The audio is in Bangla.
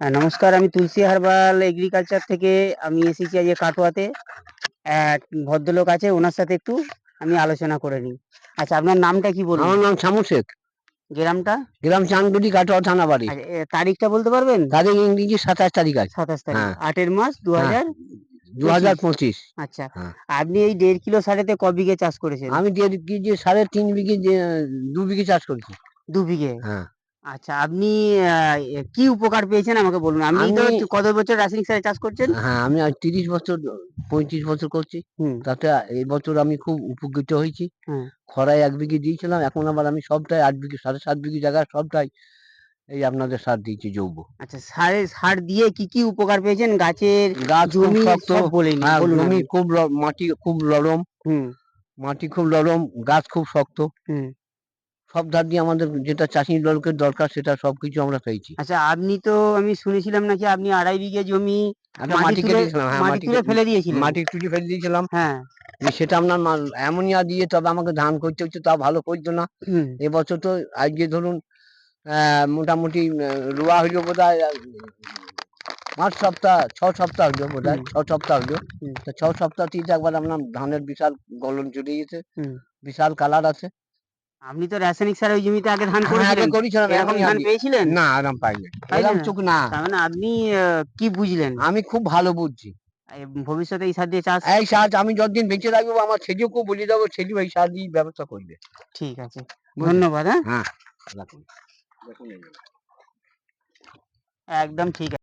হ্যাঁ, নমস্কার আমি তুলসী হারবাল এগ্রিকালচার থেকে আমি এসেছি আজকে কাটোয়াতে। এক ভদ্রলোক আছে ওনার সাথে একটু আমি আলোচনা করে নিই। আচ্ছা আপনার নামটা কি বলুন? আমার নাম শামু শেখ। গ্রামটা গ্রাম চান্দুরি কাটোয়া থানা বাড়ি। আচ্ছা, তারিখটা বলতে পারবেন? তারিখ ইংরেজি সাতাশ তারিখ আছে। সাতাশ তারিখ হ্যাঁ। আটের মাস দু হ্যাঁ। হাজার দু হাজার পঁচিশ। আচ্ছা। আপনি এই দেড় কিলো সারেতে ক বিঘে চাষ করেছেন? আমি দেড় কেজি সাড়ে তিন বিঘে দু বিঘে চাষ করছি। দু বিঘে? হ্যাঁ। আচ্ছা আপনি কি উপকার পেয়েছেন আমাকে বলুন? আপনি তো কত বছর রাসায়নিক সারে চাষ করছেন? হ্যাঁ আমি আজ তিরিশ বছর পঁয়ত্রিশ বছর করছি। তাতে এই বছর আমি খুব উপকৃত হয়েছি। হুম। খরায় এক বিঘে দিয়েছিলাম এখন আবার আমি সবটাই আট বিঘে সাড়ে সাত বিঘে জায়গায় সবটাই এই আপনাদের সার দিয়েছি জৈব আচ্ছা সারে সার দিয়ে কি কি উপকার পেয়েছেন? গাছের গাছ জমি হ্যাঁ, বলুন জমি খুব মাটি খুব নরম। হুম। মাটি খুব নরম গাছ খুব শক্ত। হুম। সব ধার দিয়ে আমাদের যেটা চাষি লোকের দরকার সেটা সবকিছু আমরা পেয়েছি আচ্ছা আপনি তো আমি শুনেছিলাম নাকি আপনি আড়াই বিঘে জমি মাটি তুলে- দিয়েছিলাম হ্যাঁ মাটি মাটি তুলে ফেলে দিয়েছিলেন। মাটি টুটি ফেলে দিয়েছিলাম। হ্যাঁ। সেটা আপনার অ্যামোনিয়া দিয়ে তবে আমাকে ধান করতে হচ্ছে তা ভালো করতো না। এবছর তো আজকে ধরুন আহ, মোটামুটি রোয়া হইল বোধ হয় পাঁচ সপ্তাহ ছ সপ্তাহ হইল বোধ হয় ছ সপ্তাহ। তো ছ সপ্তাহ থেকে একবার আপনার ধানের বিশাল গলন চলে গেছে। বিশাল কালার আছে। আপনি তো রাসায়নিক সার ওই জমিতে আগে ধান হ্যাঁ, করেছিলেন। এরকম ধান পেয়েছিলেন? না আরাম পাইনি। এরকম? চোখ না। তার মানে আপনি কি বুঝলেন? আমি খুব ভালো বুঝছি। ভবিষ্যতে এই সার দিয়ে চাষ? এই সার আমি যতদিন বেঁচে থাকব আমার ছেলেকেও বলে দেবো ছেলে এই সার দিয়ে ব্যবস্থা করবে। ঠিক আছে। ধন্যবাদ হ্যাঁ? হ্যাঁ রাখুন। একদম ঠিক আছে